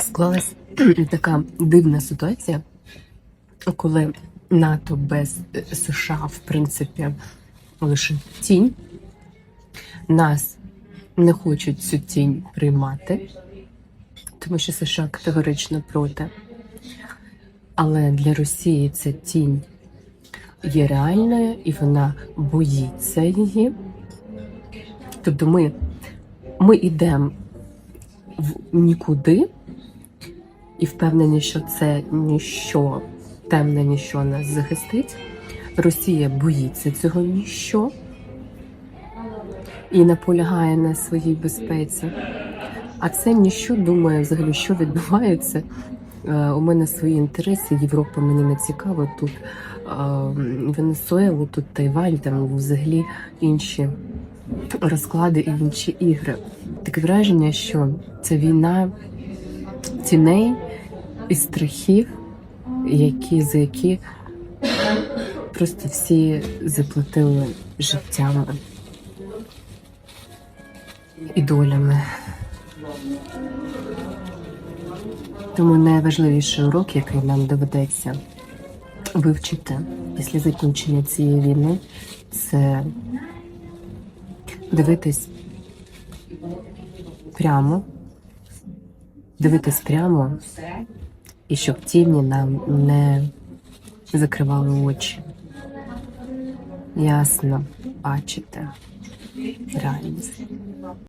склалась така дивна ситуація, коли НАТО без е, США, в принципі, лише тінь. Нас не хочуть цю тінь приймати, тому що США категорично проти. Але для Росії ця тінь є реальною і вона боїться її. Тобто ми, ми йдемо в нікуди і впевнені, що це ніщо, темне ніщо нас захистить. Росія боїться цього ніщо і наполягає на своїй безпеці. А це ніщо думає взагалі, що відбувається. Е, У мене свої інтереси. Європа мені не цікаво. Тут е, Венесуелу, тут Тайвань, там взагалі інші розклади і інші ігри. Таке враження, що це війна тіней і страхів, які за які просто всі заплатили життями і долями. Тому найважливіший урок, який нам доведеться вивчити після закінчення цієї війни, це дивитись прямо, дивитись прямо, і щоб тіні нам не закривали очі. Ясно бачите реальність.